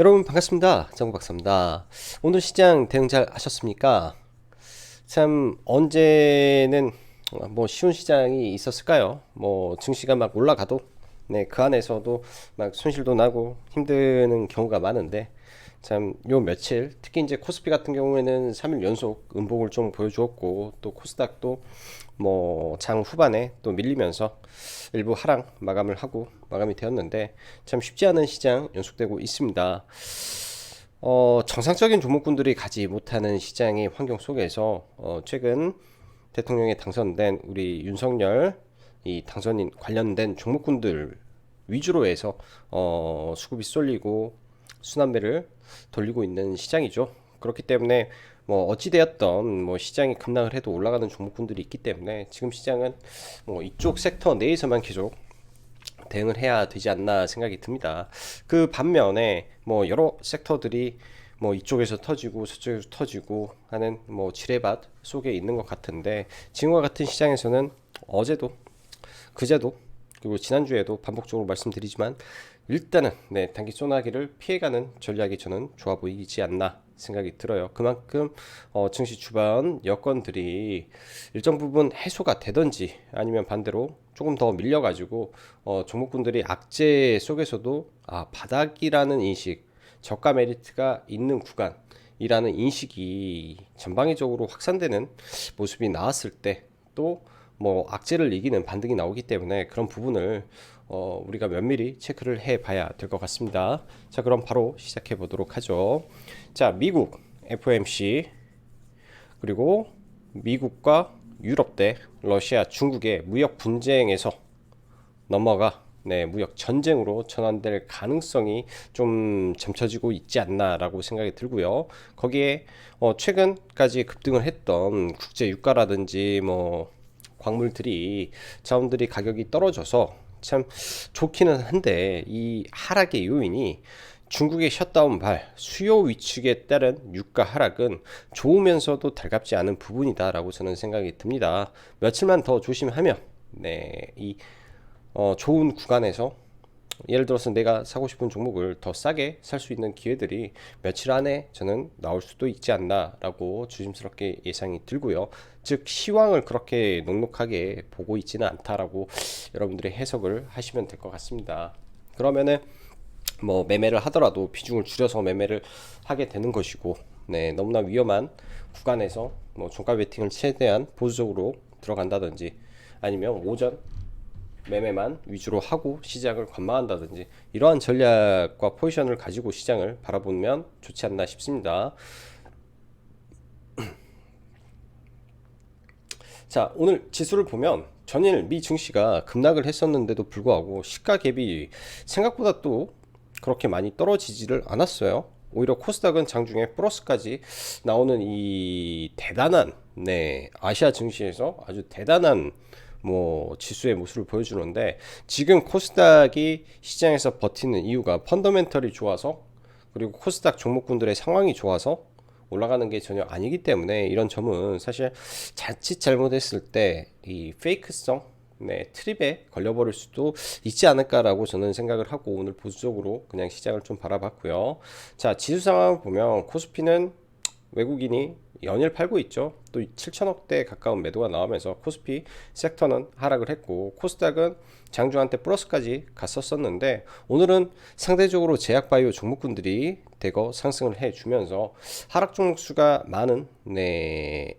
여러분 반갑습니다. 정우 박사입니다. 오늘 시장 대응 잘 하셨습니까? 참 언제는 뭐 쉬운 시장이 있었을까요? 뭐 증시가 막 올라가도 네, 그 안에서도 막 손실도 나고 힘드는 경우가 많은데 참 요 며칠 특히 이제 코스피 같은 경우에는 3일 연속 음봉을 좀 보여주었고 또 코스닥도 뭐 장 후반에 또 밀리면서 일부 하락 마감을 하고 마감이 되었는데 참 쉽지 않은 시장 연속되고 있습니다. 어, 정상적인 종목군들이 가지 못하는 시장의 환경 속에서 어, 최근 대통령에 당선된 우리 윤석열 이 당선인 관련된 종목군들 위주로 해서 어, 수급이 쏠리고 순환매를 돌리고 있는 시장이죠. 그렇기 때문에 뭐 어찌 되었던 뭐 시장이 급락을 해도 올라가는 종목군들이 있기 때문에 지금 시장은 뭐 이쪽 섹터 내에서만 계속 대응을 해야 되지 않나 생각이 듭니다. 그 반면에 뭐 여러 섹터들이 뭐 이쪽에서 터지고 저쪽에서 터지고 하는 뭐 지뢰밭 속에 있는 것 같은데 지금과 같은 시장에서는 어제도 그제도 그리고 지난주에도 반복적으로 말씀드리지만 일단은 네 단기 소나기를 피해가는 전략이 저는 좋아 보이지 않나 생각이 들어요. 그만큼 어, 증시 주반 여건들이 일정 부분 해소가 되든지 아니면 반대로 조금 더 밀려가지고 어, 종목군들이 악재 속에서도 아 바닥이라는 인식, 저가 메리트가 있는 구간 이라는 인식이 전방위적으로 확산되는 모습이 나왔을 때또 뭐 악재를 이기는 반등이 나오기 때문에 그런 부분을 어, 우리가 면밀히 체크를 해 봐야 될 것 같습니다. 자, 그럼 바로 시작해 보도록 하죠. 자, 미국 FOMC 그리고 미국과 유럽 대 러시아, 중국의 무역 분쟁에서 넘어가 네, 무역 전쟁으로 전환될 가능성이 좀 점쳐지고 있지 않나라고 생각이 들고요. 거기에 어, 최근까지 급등을 했던 국제 유가라든지 뭐 광물들이 자원들이 가격이 떨어져서 참 좋기는 한데 이 하락의 요인이 중국의 셧다운 발, 수요 위축에 따른 유가 하락은 좋으면서도 달갑지 않은 부분이다라고 저는 생각이 듭니다. 며칠만 더 조심하면 네, 이 어, 좋은 구간에서 예를 들어서 내가 사고 싶은 종목을 더 싸게 살 수 있는 기회들이 며칠 안에 저는 나올 수도 있지 않나라고 조심스럽게 예상이 들고요. 즉 시황을 그렇게 녹록하게 보고 있지는 않다라고 여러분들이 해석을 하시면 될 것 같습니다. 그러면은 뭐 매매를 하더라도 비중을 줄여서 매매를 하게 되는 것이고, 네 너무나 위험한 구간에서 뭐 종가 베팅을 최대한 보수적으로 들어간다든지 아니면 오전 매매만 위주로 하고 시장을 관망한다든지 이러한 전략과 포지션을 가지고 시장을 바라보면 좋지 않나 싶습니다. 자, 오늘 지수를 보면 전일 미 증시가 급락을 했었는데도 불구하고 시가 갭이 생각보다 또 그렇게 많이 떨어지지를 않았어요. 오히려 코스닥은 장중에 플러스까지 나오는 이 대단한 네 아시아 증시에서 아주 대단한 뭐 지수의 모습을 보여주는데 지금 코스닥이 시장에서 버티는 이유가 펀더멘털이 좋아서 그리고 코스닥 종목군들의 상황이 좋아서 올라가는 게 전혀 아니기 때문에 이런 점은 사실 자칫 잘못했을 때 이 페이크성 네, 트립에 걸려버릴 수도 있지 않을까라고 저는 생각을 하고 오늘 보수적으로 그냥 시장을 좀 바라봤고요. 자, 지수 상황을 보면 코스피는 외국인이 연일 팔고 있죠. 또 7천억대 가까운 매도가 나오면서 코스피 섹터는 하락을 했고 코스닥은 장중한테 플러스까지 갔었었는데 오늘은 상대적으로 제약바이오 종목군들이 대거 상승을 해주면서 하락 종목 수가 많은 네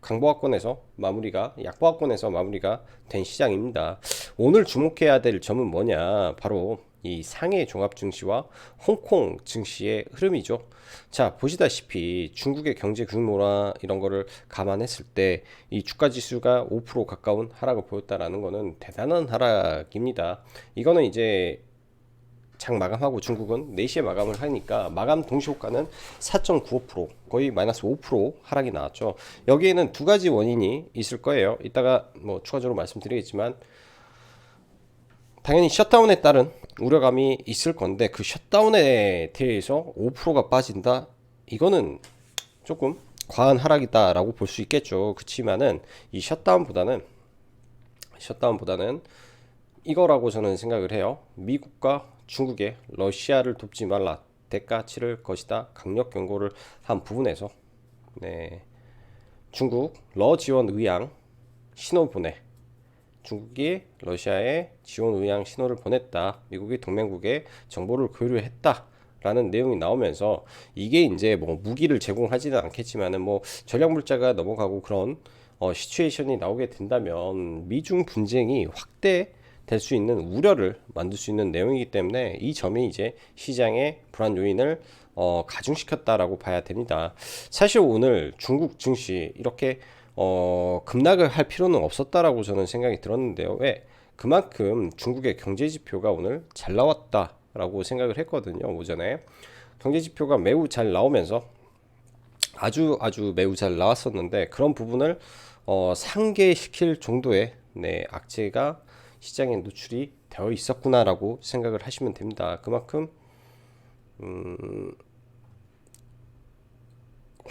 강보학권에서 마무리가 약보학권에서 마무리가 된 시장입니다. 오늘 주목해야 될 점은 뭐냐? 바로 이 상해 종합 증시와 홍콩 증시의 흐름이죠. 자, 보시다시피 중국의 경제 규모나 이런 거를 감안했을 때 이 주가 지수가 5% 가까운 하락을 보였다라는 거는 대단한 하락입니다. 이거는 이제 장 마감하고 중국은 4시에 마감을 하니까 마감 동시 효과는 4.95% 거의 마이너스 5% 하락이 나왔죠. 여기에는 두 가지 원인이 있을 거예요. 이따가 뭐 추가적으로 말씀드리겠지만 당연히 셧다운에 따른 우려감이 있을 건데 그 셧다운에 대해서 5%가 빠진다? 이거는 조금 과한 하락이다라고 볼 수 있겠죠. 그렇지만은 이 셧다운보다는 셧다운보다는 이거라고 저는 생각을 해요. 미국과 중국의 러시아를 돕지 말라. 대가 치를 것이다 강력 경고를 한 부분에서 네 중국 러 지원 의향 신호 보내 중국이 러시아에 지원 의향 신호를 보냈다 미국이 동맹국에 정보를 교류했다 라는 내용이 나오면서 이게 이제 뭐 무기를 제공하지는 않겠지만은 뭐 전략 물자가 넘어가고 그런 어, 시츄에이션이 나오게 된다면 미중 분쟁이 확대 될 수 있는 우려를 만들 수 있는 내용이기 때문에 이 점이 이제 시장의 불안 요인을 어, 가중시켰다라고 봐야 됩니다. 사실 오늘 중국 증시 이렇게 어, 급락을 할 필요는 없었다라고 저는 생각이 들었는데요. 왜? 그만큼 중국의 경제 지표가 오늘 잘 나왔다라고 생각을 했거든요. 오전에 경제 지표가 매우 잘 나오면서 아주 아주 매우 잘 나왔었는데 그런 부분을 어, 상계시킬 정도의 네, 악재가 시장에 노출이 되어 있었구나라고 생각을 하시면 됩니다. 그만큼 음,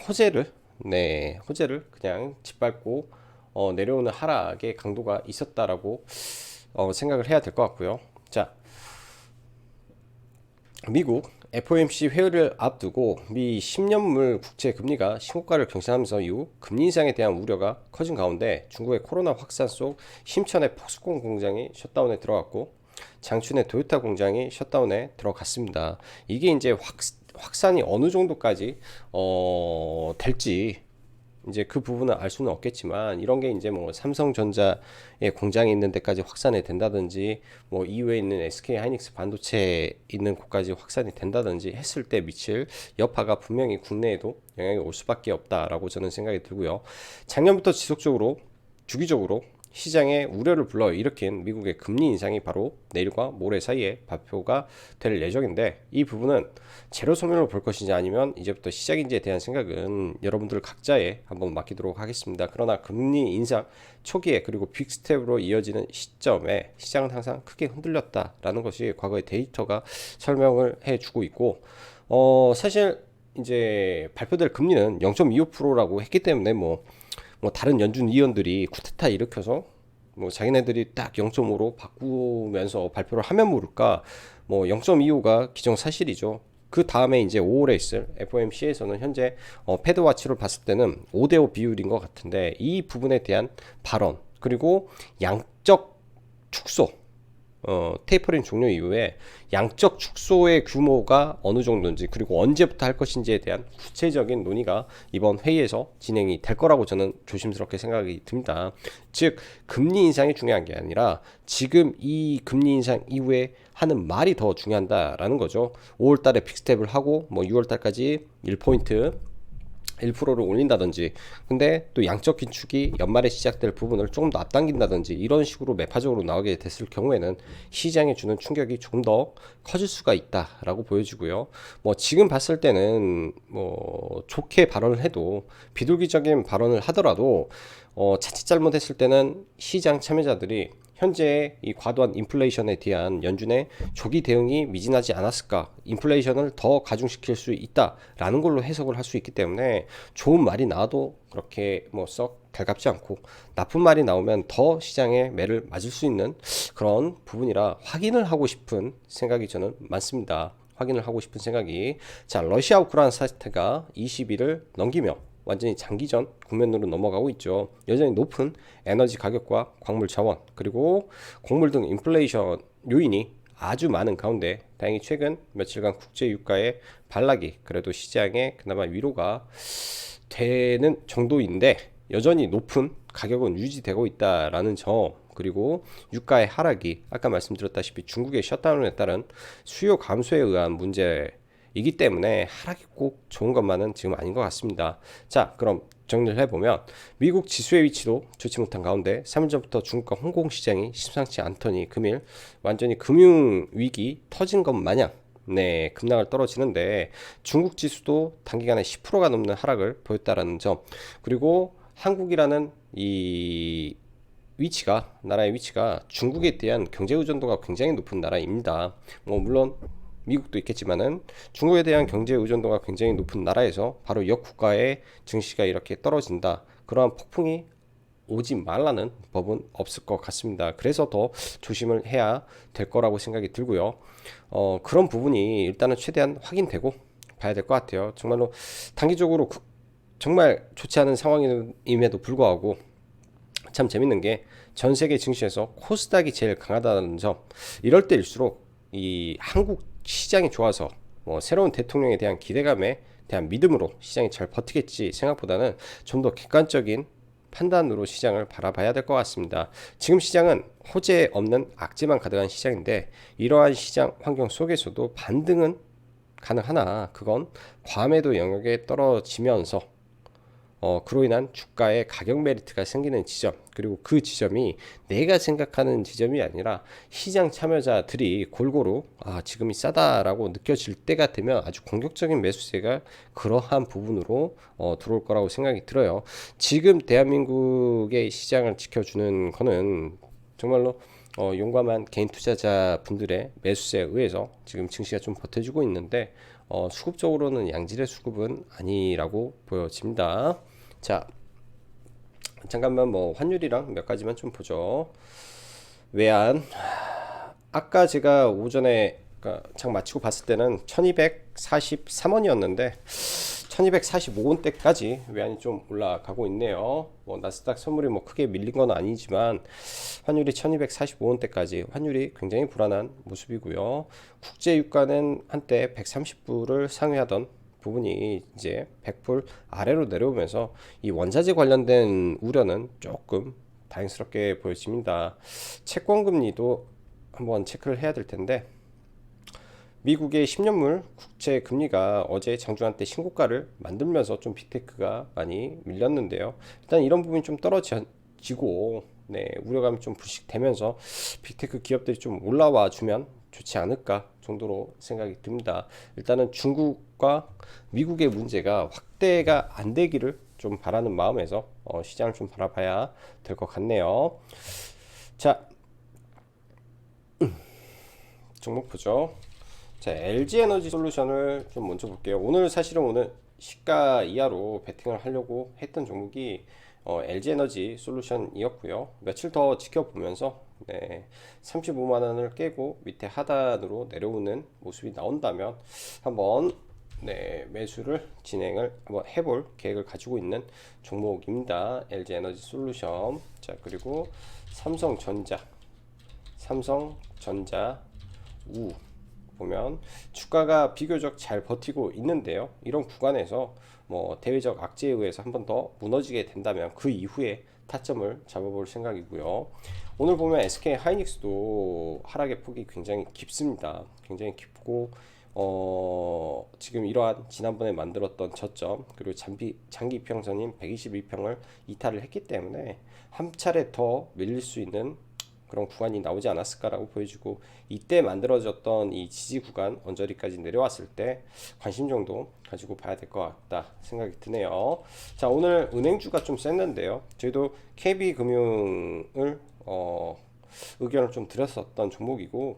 호재를 네 호재를 그냥 짓밟고 어, 내려오는 하락의 강도가 있었다라고 어, 생각을 해야 될 것 같고요. 자 미국 FOMC 회의를 앞두고 미 10년물 국채 금리가 신고가를 경신하면서 이후 금리 인상에 대한 우려가 커진 가운데 중국의 코로나 확산 속 심천의 포스콘 공장이 셧다운에 들어갔고 장춘의 도요타 공장이 셧다운에 들어갔습니다. 이게 이제 확, 확산이 어느 정도까지 어, 될지 이제 그 부분은 알 수는 없겠지만 이런 게 이제 뭐 삼성전자의 공장이 있는 데까지 확산이 된다든지 뭐 이외에 있는 SK 하이닉스 반도체 있는 곳까지 확산이 된다든지 했을 때 미칠 여파가 분명히 국내에도 영향이 올 수밖에 없다라고 저는 생각이 들고요. 작년부터 지속적으로 주기적으로 시장에 우려를 불러 일으킨 미국의 금리 인상이 바로 내일과 모레 사이에 발표가 될 예정인데 이 부분은 제로 소멸을 볼 것인지 아니면 이제부터 시작인지에 대한 생각은 여러분들 각자에 한번 맡기도록 하겠습니다. 그러나 금리 인상 초기에 그리고 빅스텝으로 이어지는 시점에 시장은 항상 크게 흔들렸다라는 것이 과거의 데이터가 설명을 해주고 있고 어 사실 이제 발표될 금리는 0.25%라고 했기 때문에 뭐 뭐 다른 연준 위원들이 쿠데타 일으켜서 뭐 자기네들이 딱 0.5로 바꾸면서 발표를 하면 모를까 뭐 0.25가 기정사실이죠. 그 다음에 이제 5월에 있을 FOMC에서는 현재 어, 패드와치로 봤을 때는 5대5 비율인 것 같은데 이 부분에 대한 발언 그리고 양적 축소 어, 테이퍼링 종료 이후에 양적 축소의 규모가 어느 정도인지 그리고 언제부터 할 것인지에 대한 구체적인 논의가 이번 회의에서 진행이 될 거라고 저는 조심스럽게 생각이 듭니다. 즉 금리 인상이 중요한 게 아니라 지금 이 금리 인상 이후에 하는 말이 더 중요하다라는 거죠. 5월 달에 픽스텝을 하고 뭐 6월 달까지 1포인트 1%를 올린다든지 근데 또 양적 긴축이 연말에 시작될 부분을 조금 더 앞당긴다든지 이런 식으로 매파적으로 나오게 됐을 경우에는 시장에 주는 충격이 조금 더 커질 수가 있다라고 보여지고요. 뭐 지금 봤을 때는 뭐 좋게 발언을 해도 비둘기적인 발언을 하더라도 어 자칫 잘못했을 때는 시장 참여자들이 현재 이 과도한 인플레이션에 대한 연준의 조기 대응이 미진하지 않았을까? 인플레이션을 더 가중시킬 수 있다라는 걸로 해석을 할 수 있기 때문에 좋은 말이 나와도 그렇게 뭐 썩 달갑지 않고 나쁜 말이 나오면 더 시장에 매를 맞을 수 있는 그런 부분이라 확인을 하고 싶은 생각이 저는 많습니다. 확인을 하고 싶은 생각이 자 러시아 우크라이나 사태가 20일을 넘기며 완전히 장기전 국면으로 넘어가고 있죠. 여전히 높은 에너지 가격과 광물 자원 그리고 곡물 등 인플레이션 요인이 아주 많은 가운데 다행히 최근 며칠간 국제 유가의 반락이 그래도 시장에 그나마 위로가 되는 정도인데 여전히 높은 가격은 유지되고 있다라는 점 그리고 유가의 하락이 아까 말씀드렸다시피 중국의 셧다운에 따른 수요 감소에 의한 문제 이기 때문에 하락이 꼭 좋은 것만은 지금 아닌 것 같습니다. 자, 그럼 정리를 해보면 미국 지수의 위치도 좋지 못한 가운데 3일 전부터 중국과 홍콩 시장이 심상치 않더니 금일 완전히 금융 위기 터진 것 마냥 네, 급락을 떨어지는데 중국 지수도 단기간에 10%가 넘는 하락을 보였다라는 점 그리고 한국이라는 이 위치가 나라의 위치가 중국에 대한 경제 의존도가 굉장히 높은 나라입니다. 뭐 물론 미국도 있겠지만은 중국에 대한 경제 의존도가 굉장히 높은 나라에서 바로 역국가의 증시가 이렇게 떨어진다. 그러한 폭풍이 오지 말라는 법은 없을 것 같습니다. 그래서 더 조심을 해야 될 거라고 생각이 들고요. 어, 그런 부분이 일단은 최대한 확인되고 봐야 될 것 같아요. 정말로 단기적으로 그- 정말 좋지 않은 상황임에도 불구하고 참 재밌는 게 전 세계 증시에서 코스닥이 제일 강하다는 점. 이럴 때일수록 이 한국 시장이 좋아서 뭐 새로운 대통령에 대한 기대감에 대한 믿음으로 시장이 잘 버티겠지 생각보다는 좀 더 객관적인 판단으로 시장을 바라봐야 될 것 같습니다. 지금 시장은 호재 없는 악재만 가득한 시장인데 이러한 시장 환경 속에서도 반등은 가능하나 그건 과매도 영역에 떨어지면서 어, 그로 인한 주가의 가격 메리트가 생기는 지점 그리고 그 지점이 내가 생각하는 지점이 아니라 시장 참여자들이 골고루 아 지금이 싸다라고 느껴질 때가 되면 아주 공격적인 매수세가 그러한 부분으로 어, 들어올 거라고 생각이 들어요. 지금 대한민국의 시장을 지켜주는 거는 정말로 어, 용감한 개인 투자자 분들의 매수세에 의해서 지금 증시가 좀 버텨주고 있는데 어, 수급적으로는 양질의 수급은 아니라고 보여집니다. 자, 잠깐만 뭐 환율이랑 몇 가지만 좀 보죠. 외환 아까 제가 오전에 그러니까 장 마치고 봤을 때는 1243원이었는데 1245원대까지 외환이 좀 올라가고 있네요. 뭐 나스닥 선물이 뭐 크게 밀린 건 아니지만 환율이 1245원대까지 환율이 굉장히 불안한 모습이고요. 국제 유가는 한때 130불을 상회하던 부분이 이제 100불 아래로 내려오면서 이 원자재 관련된 우려는 조금 다행스럽게 보여집니다. 채권 금리도 한번 체크를 해야 될 텐데 미국의 10년물 국채 금리가 어제 장중한 때 신고가를 만들면서 좀 빅테크가 많이 밀렸는데요. 일단 이런 부분이 좀 떨어지고 네, 우려감이 좀 불식되면서 빅테크 기업들이 좀 올라와 주면 좋지 않을까 정도로 생각이 듭니다. 일단은 중국 과 미국의 문제가 확대가 안 되기를 좀 바라는 마음에서 어, 시장을 좀 바라봐야 될 것 같네요. 자, 종목 보죠. 자, LG 에너지 솔루션을 좀 먼저 볼게요. 오늘 사실은 오늘 시가 이하로 베팅을 하려고 했던 종목이 어, LG 에너지 솔루션이었고요. 며칠 더 지켜보면서 네, 35만 원을 깨고 밑에 하단으로 내려오는 모습이 나온다면 한번 네, 매수를 진행을 한번 해볼 계획을 가지고 있는 종목입니다. LG 에너지 솔루션. 자, 그리고 삼성전자. 삼성전자 우 보면 주가가 비교적 잘 버티고 있는데요. 이런 구간에서 뭐 대외적 악재에 의해서 한 번 더 무너지게 된다면 그 이후에 타점을 잡아볼 생각이고요. 오늘 보면 SK 하이닉스도 하락의 폭이 굉장히 깊습니다. 굉장히 깊고 어, 지금 이러한 지난번에 만들었던 저점 그리고 장기 장기 이평선인 122평을 이탈을 했기 때문에 한 차례 더 밀릴 수 있는 그런 구간이 나오지 않았을까라고 보여지고 이때 만들어졌던 이 지지 구간 언저리까지 내려왔을 때 관심 정도 가지고 봐야 될 것 같다 생각이 드네요. 자 오늘 은행주가 좀 셌는데요. 저희도 KB금융을 어, 의견을 좀 드렸었던 종목이고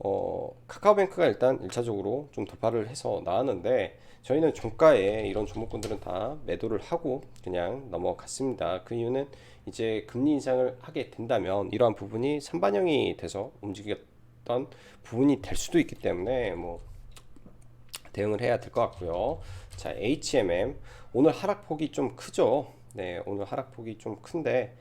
어, 카카오뱅크가 일단 1차적으로 좀 돌파를 해서 나왔는데 저희는 종가에 이런 종목군들은 다 매도를 하고 그냥 넘어갔습니다. 그 이유는 이제 금리 인상을 하게 된다면 이러한 부분이 선반영이 돼서 움직였던 부분이 될 수도 있기 때문에 뭐 대응을 해야 될 것 같고요. 자, HMM 오늘 하락폭이 좀 크죠. 네, 오늘 하락폭이 좀 큰데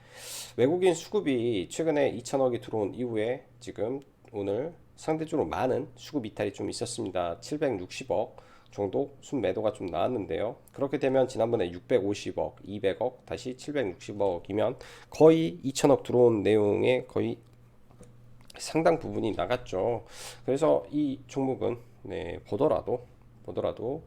외국인 수급이 최근에 2천억이 들어온 이후에 지금 오늘 상대적으로 많은 수급 이탈이 좀 있었습니다. 760억 정도 순매도가 좀 나왔는데요. 그렇게 되면 지난번에 650억, 200억, 다시 760억이면 거의 2천억 들어온 내용의 거의 상당 부분이 나갔죠. 그래서 이 종목은 네, 보더라도 보더라도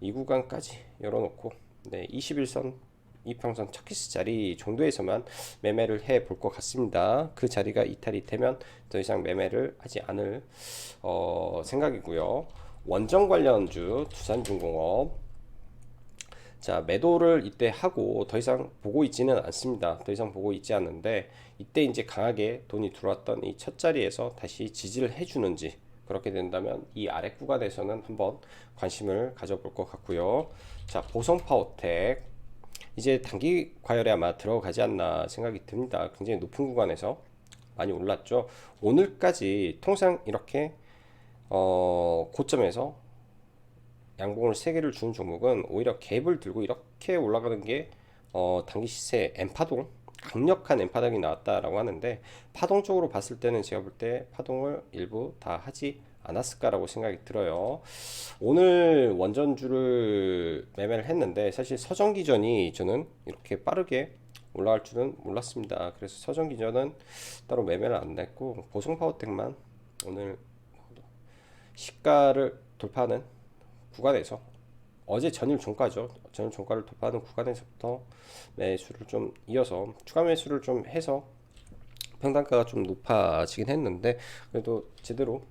이 구간까지 열어놓고 네, 21선 이평선 첫 키스 자리 정도에서만 매매를 해 볼 것 같습니다. 그 자리가 이탈이 되면 더 이상 매매를 하지 않을 어, 생각이고요. 원정 관련주 두산중공업 자 매도를 이때 하고 더 이상 보고 있지는 않습니다. 더 이상 보고 있지 않는데 이때 이제 강하게 돈이 들어왔던 이 첫 자리에서 다시 지지를 해주는지 그렇게 된다면 이 아래 구간에서는 한번 관심을 가져볼 것 같고요. 자 보성 파워텍 이제 단기 과열에 아마 들어가지 않나 생각이 듭니다. 굉장히 높은 구간에서 많이 올랐죠. 오늘까지 통상 이렇게 어, 고점에서 양봉을 세 개를 준 종목은 오히려 갭을 들고 이렇게 올라가는 게 어, 단기 시세 엠파동 강력한 엠파동이 나왔다라고 하는데 파동 쪽으로 봤을 때는 제가 볼 때 파동을 일부 다 하지 않았을까라고 생각이 들어요. 오늘 원전주를 매매를 했는데 사실 서전 기전이 저는 이렇게 빠르게 올라갈 줄은 몰랐습니다. 그래서 서전 기전은 따로 매매를 안 했고 보성 파워텍만 오늘 시가를 돌파하는 구간에서 어제 전일 종가죠. 전일 종가를 돌파하는 구간에서부터 매수를 좀 이어서 추가 매수를 좀 해서 평단가가 좀 높아지긴 했는데 그래도 제대로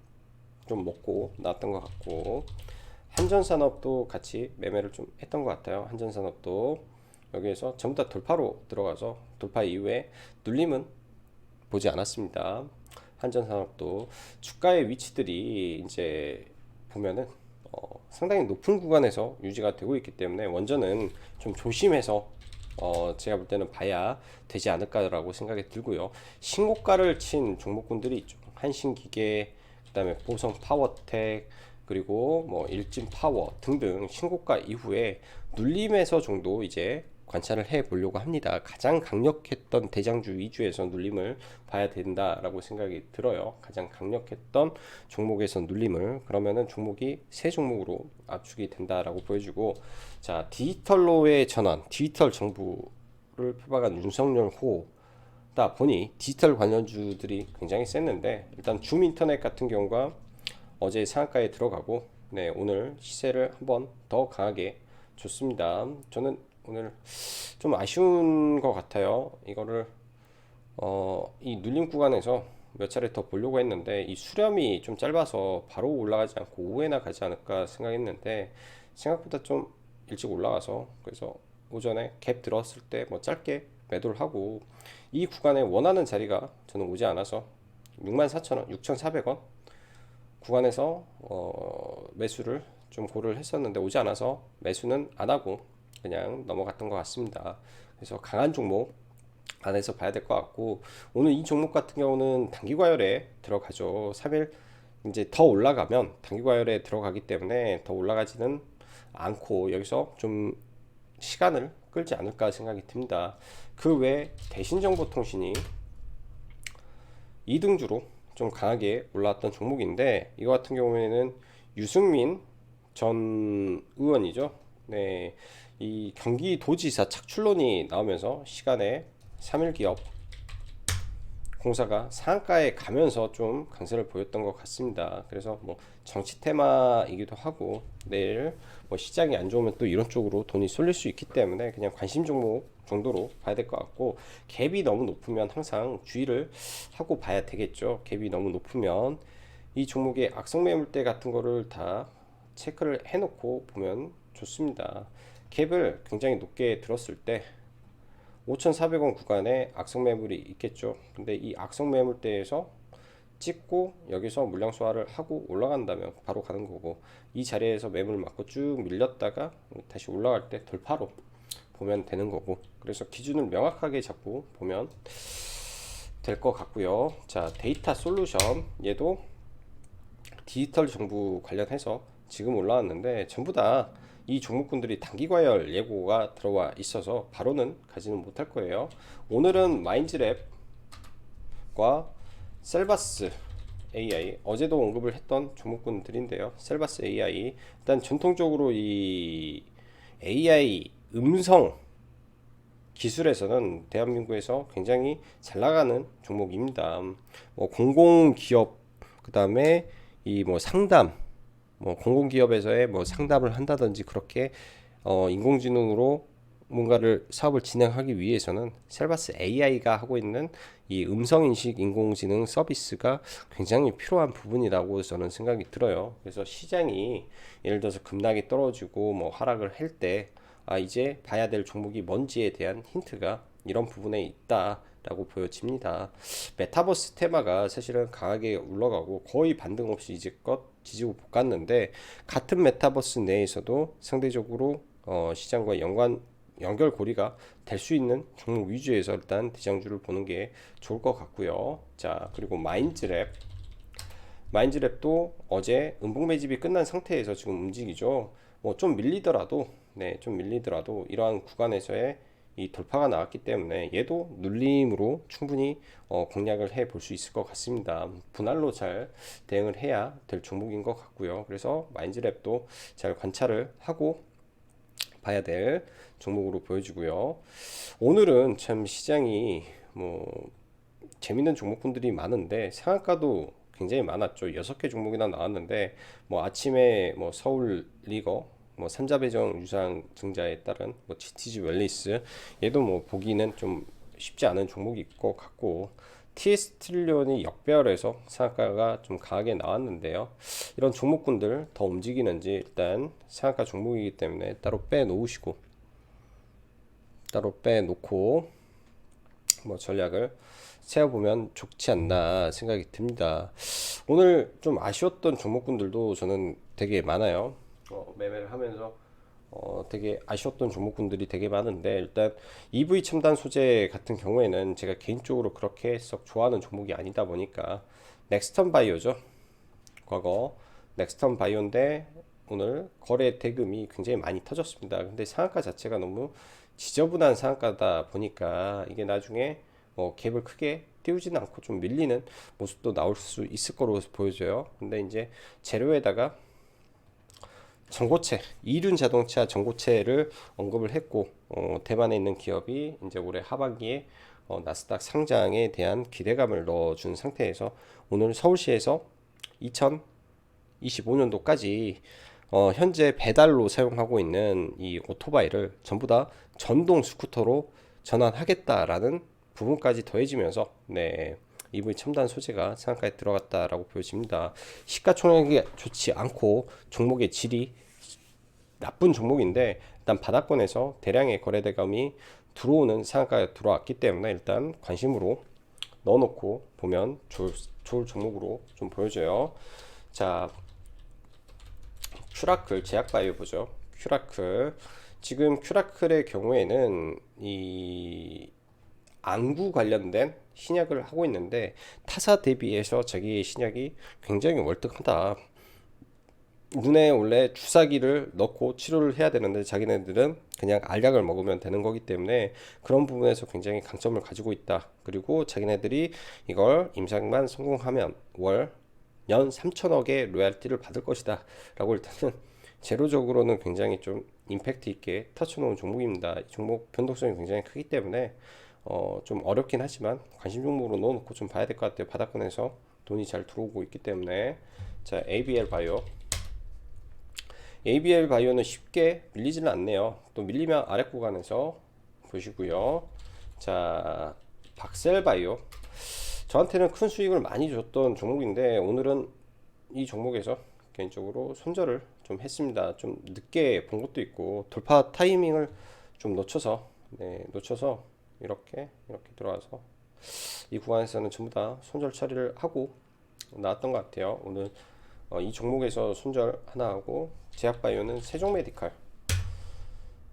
좀 먹고 나왔던 것 같고 한전산업도 같이 매매를 좀 했던 것 같아요. 한전산업도 여기에서 전부 다 돌파로 들어가서 돌파 이후에 눌림은 보지 않았습니다. 한전산업도 주가의 위치들이 이제 보면은 어, 상당히 높은 구간에서 유지가 되고 있기 때문에 원전은 좀 조심해서 어, 제가 볼 때는 봐야 되지 않을까라고 생각이 들고요. 신고가를 친 종목군들이 있죠. 한신기계, 그다음에 보성 파워텍, 그리고 뭐 일진 파워 등등 신고가 이후에 눌림에서 정도 이제 관찰을 해 보려고 합니다. 가장 강력했던 대장주 위주에서 눌림을 봐야 된다라고 생각이 들어요. 가장 강력했던 종목에서 눌림을 그러면은 종목이 세 종목으로 압축이 된다라고 보여주고 자 디지털로의 전환, 디지털 정부를 표방한 윤석열 호 다 보니 디지털 관련주들이 굉장히 셌는데 일단 줌 인터넷 같은 경우가 어제 상한가에 들어가고 네 오늘 시세를 한번 더 강하게 줬습니다. 저는 오늘 좀 아쉬운 것 같아요. 이거를 어, 이 눌림 구간에서 몇 차례 더 보려고 했는데 이 수렴이 좀 짧아서 바로 올라가지 않고 오후에나 가지 않을까 생각했는데 생각보다 좀 일찍 올라가서 그래서 오전에 갭 들었을 때 뭐 짧게 매도를 하고 이 구간에 원하는 자리가 저는 오지 않아서 64,000원, 6,400원 구간에서 어, 매수를 좀 고려를 했었는데 오지 않아서 매수는 안 하고 그냥 넘어갔던 것 같습니다. 그래서 강한 종목 안에서 봐야 될 것 같고 오늘 이 종목 같은 경우는 단기 과열에 들어가죠. 3일 이제 더 올라가면 단기 과열에 들어가기 때문에 더 올라가지는 않고 여기서 좀 시간을 끌지 않을까 생각이 듭니다. 그외 대신정보통신이 2등주로 좀 강하게 올라왔던 종목인데 이거 같은 경우에는 유승민 전 의원이죠. 네. 이 경기도지사 착출론이 나오면서 시간에 3일 기업 공사가 상한가에 가면서 좀 강세를 보였던 것 같습니다. 그래서 뭐 정치 테마이기도 하고 내일 뭐 시장이 안 좋으면 또 이런 쪽으로 돈이 쏠릴 수 있기 때문에 그냥 관심 종목 정도로 봐야 될 것 같고 갭이 너무 높으면 항상 주의를 하고 봐야 되겠죠. 갭이 너무 높으면 이 종목의 악성 매물대 같은 거를 다 체크를 해놓고 보면 좋습니다. 캡을 굉장히 높게 들었을 때 5,400원 구간에 악성 매물이 있겠죠. 근데 이 악성 매물대에서 찍고 여기서 물량 소화를 하고 올라간다면 바로 가는 거고 이 자리에서 매물 맞고 쭉 밀렸다가 다시 올라갈 때 돌파로 보면 되는 거고 그래서 기준을 명확하게 잡고 보면 될 것 같고요. 자 데이터 솔루션 얘도 디지털 정부 관련해서 지금 올라왔는데 전부 다 이 종목군들이 단기 과열 예고가 들어와 있어서 바로는 가지는 못할 거예요. 오늘은 마인즈랩과 셀바스 AI 어제도 언급을 했던 종목군들인데요. 셀바스 AI 일단 전통적으로 이 AI 음성 기술에서는 대한민국에서 굉장히 잘 나가는 종목입니다. 뭐 공공기업 그다음에 이 뭐 상담 뭐 공공기업에서의 뭐 상담을 한다든지 그렇게 어 인공지능으로 뭔가를 사업을 진행하기 위해서는 셀바스 AI가 하고 있는 이 음성 인식 인공지능 서비스가 굉장히 필요한 부분이라고 저는 생각이 들어요. 그래서 시장이 예를 들어서 급락이 떨어지고 뭐 하락을 할 때 아 이제 봐야 될 종목이 뭔지에 대한 힌트가 이런 부분에 있다라고 보여집니다. 메타버스 테마가 사실은 강하게 올라가고 거의 반등 없이 이제껏 지지고 볶았는데 같은 메타버스 내에서도 상대적으로 어, 시장과 연관 연결고리가 될 수 있는 종목 위주에서 일단 대장주를 보는 게 좋을 것 같고요. 자 그리고 마인즈랩 마인즈랩도 어제 음봉 매집이 끝난 상태에서 지금 움직이죠. 뭐 좀 밀리더라도 네, 좀 밀리더라도 이러한 구간에서의 이 돌파가 나왔기 때문에 얘도 눌림으로 충분히 어, 공략을 해 볼 수 있을 것 같습니다. 분할로 잘 대응을 해야 될 종목인 것 같고요. 그래서 마인즈랩도 잘 관찰을 하고 봐야 될 종목으로 보여지고요. 오늘은 참 시장이 뭐 재밌는 종목군들이 많은데 상한가도 굉장히 많았죠. 여섯 개 종목이나 나왔는데 뭐 아침에 뭐 서울 리거 뭐 삼자배정 유상 증자에 따른 뭐 GTG 웰리스 얘도 뭐 보기는 좀 쉽지 않은 종목일 것 같고 TS 트릴리온이 역배열해서 상한가가 좀 강하게 나왔는데요. 이런 종목군들 더 움직이는지 일단 상한가 종목이기 때문에 따로 빼 놓으시고 따로 빼 놓고 뭐 전략을 세워보면 좋지 않나 생각이 듭니다. 오늘 좀 아쉬웠던 종목군들도 저는 되게 많아요. 어, 매매를 하면서 어, 되게 아쉬웠던 종목군들이 되게 많은데 일단 EV 첨단 소재 같은 경우에는 제가 개인적으로 그렇게 썩 좋아하는 종목이 아니다 보니까 넥스턴 바이오죠. 과거 넥스턴 바이오인데 오늘 거래 대금이 굉장히 많이 터졌습니다. 근데 상한가 자체가 너무 지저분한 상한가다 보니까 이게 나중에 뭐 갭을 크게 띄우지는 않고 좀 밀리는 모습도 나올 수 있을 거로 보여져요. 근데 이제 재료에다가 전고체, 이륜 자동차 전고체를 언급을 했고 어, 대만에 있는 기업이 이제 올해 하반기에 어, 나스닥 상장에 대한 기대감을 넣어준 상태에서 오늘 서울시에서 2025년도까지 어, 현재 배달로 사용하고 있는 이 오토바이를 전부 다 전동 스쿠터로 전환하겠다라는 부분까지 더해지면서 네. EV 첨단 소재가 상한가에 들어갔다라고 보여집니다. 시가총액이 좋지 않고 종목의 질이 나쁜 종목인데 일단 바닥권에서 대량의 거래대금이 들어오는 상한가에 들어왔기 때문에 일단 관심으로 넣어놓고 보면 좋을, 좋을 종목으로 좀 보여져요. 자, 큐라클 제약바이오 보죠. 큐라클 지금 큐라클의 경우에는 이 안구 관련된 신약을 하고 있는데 타사 대비해서 자기의 신약이 굉장히 월등하다. 눈에 원래 주사기를 넣고 치료를 해야 되는데 자기네들은 그냥 알약을 먹으면 되는 거기 때문에 그런 부분에서 굉장히 강점을 가지고 있다. 그리고 자기네들이 이걸 임상만 성공하면 월 연 3천억의 로얄티를 받을 것이다. 라고 일단은 제로적으로는 굉장히 좀 임팩트 있게 터쳐놓은 종목입니다. 이 종목 변동성이 굉장히 크기 때문에 어, 좀 어렵긴 하지만 관심 종목으로 넣어놓고 좀 봐야 될 것 같아요. 바닥권에서 돈이 잘 들어오고 있기 때문에 자 ABL 바이오 ABL 바이오는 쉽게 밀리지는 않네요. 또 밀리면 아래 구간에서 보시고요. 자 박셀 바이오 저한테는 큰 수익을 많이 줬던 종목인데 오늘은 이 종목에서 개인적으로 손절을 좀 했습니다. 좀 늦게 본 것도 있고 돌파 타이밍을 좀 놓쳐서 네, 놓쳐서 이렇게 이렇게 들어와서 이 구간에서는 전부 다 손절 처리를 하고 나왔던 것 같아요. 오늘 어, 이 종목에서 손절 하나 하고 제약바이오는 세종메디칼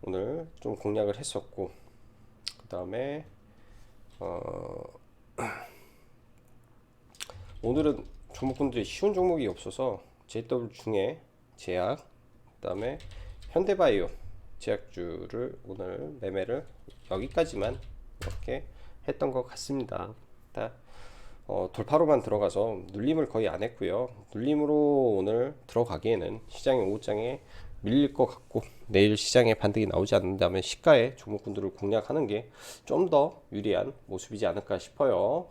오늘 좀 공략을 했었고 그 다음에 어, 오늘은 종목군들이 쉬운 종목이 없어서 JW 중에 제약 그 다음에 현대바이오 제약주를 오늘 매매를 여기까지만 이렇게 했던 것 같습니다. 다 어, 돌파로만 들어가서 눌림을 거의 안 했고요. 눌림으로 오늘 들어가기에는 시장의 오후장에 밀릴 것 같고 내일 시장에 반등이 나오지 않는다면 시가에 종목군들을 공략하는 게 좀 더 유리한 모습이지 않을까 싶어요.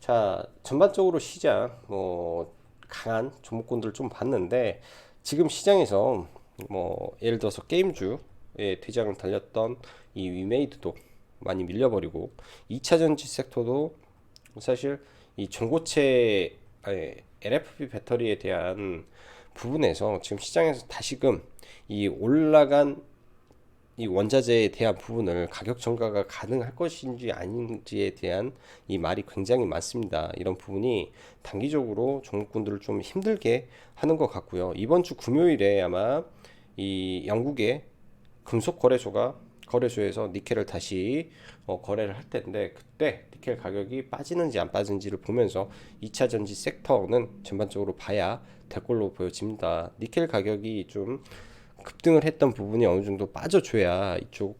자 전반적으로 시장 뭐 강한 종목군들 좀 봤는데 지금 시장에서 뭐 예를 들어서 게임주의 대장을 달렸던 이 위메이드도 많이 밀려버리고 2차 전지 섹터도 사실 이 전고체 아니, LFP 배터리에 대한 부분에서 지금 시장에서 다시금 이 올라간 이 원자재에 대한 부분을 가격 전가가 가능할 것인지 아닌지에 대한 이 말이 굉장히 많습니다. 이런 부분이 단기적으로 종목군들을 좀 힘들게 하는 것 같고요. 이번 주 금요일에 아마 이 영국의 금속 거래소가 거래소에서 니켈을 다시 어, 거래를 할 텐데 그때 니켈 가격이 빠지는지 안 빠지는지를 보면서 2차 전지 섹터는 전반적으로 봐야 될 걸로 보여집니다. 니켈 가격이 좀 급등을 했던 부분이 어느 정도 빠져줘야 이쪽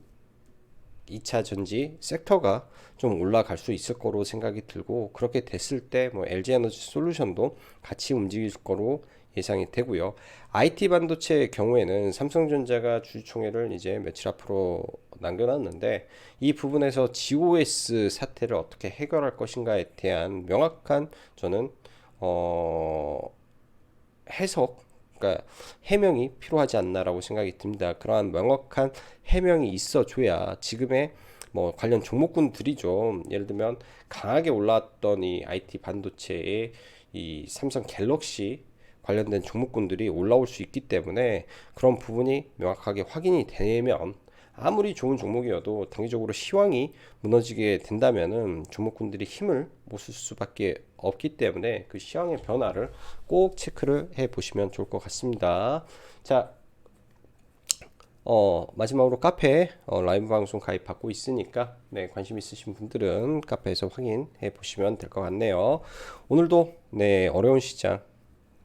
2차 전지 섹터가 좀 올라갈 수 있을 거로 생각이 들고 그렇게 됐을 때 뭐 LG 에너지 솔루션도 같이 움직일 거로 예상이 되고요. IT 반도체의 경우에는 삼성전자가 주주총회를 이제 며칠 앞으로 남겨놨는데 이 부분에서 GOS 사태를 어떻게 해결할 것인가에 대한 명확한 저는 어 해석 그러니까 해명이 필요하지 않나라고 생각이 듭니다. 그러한 명확한 해명이 있어줘야 지금의 뭐 관련 종목군들이 좀 예를 들면 강하게 올라왔던 이 IT 반도체의 이 삼성 갤럭시 관련된 종목군들이 올라올 수 있기 때문에 그런 부분이 명확하게 확인이 되면 아무리 좋은 종목이어도 단기적으로 시황이 무너지게 된다면은 종목군들이 힘을 못 쓸 수밖에 없기 때문에 그 시황의 변화를 꼭 체크를 해 보시면 좋을 것 같습니다. 자, 어, 마지막으로 카페 어, 라이브 방송 가입 받고 있으니까 네, 관심 있으신 분들은 카페에서 확인해 보시면 될 것 같네요. 오늘도 네, 어려운 시장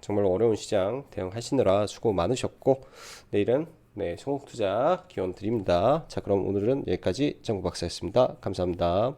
정말 어려운 시장 대응하시느라 수고 많으셨고 내일은 네, 성공 투자 기원 드립니다. 자, 그럼 오늘은 여기까지 정구 박사였습니다. 감사합니다.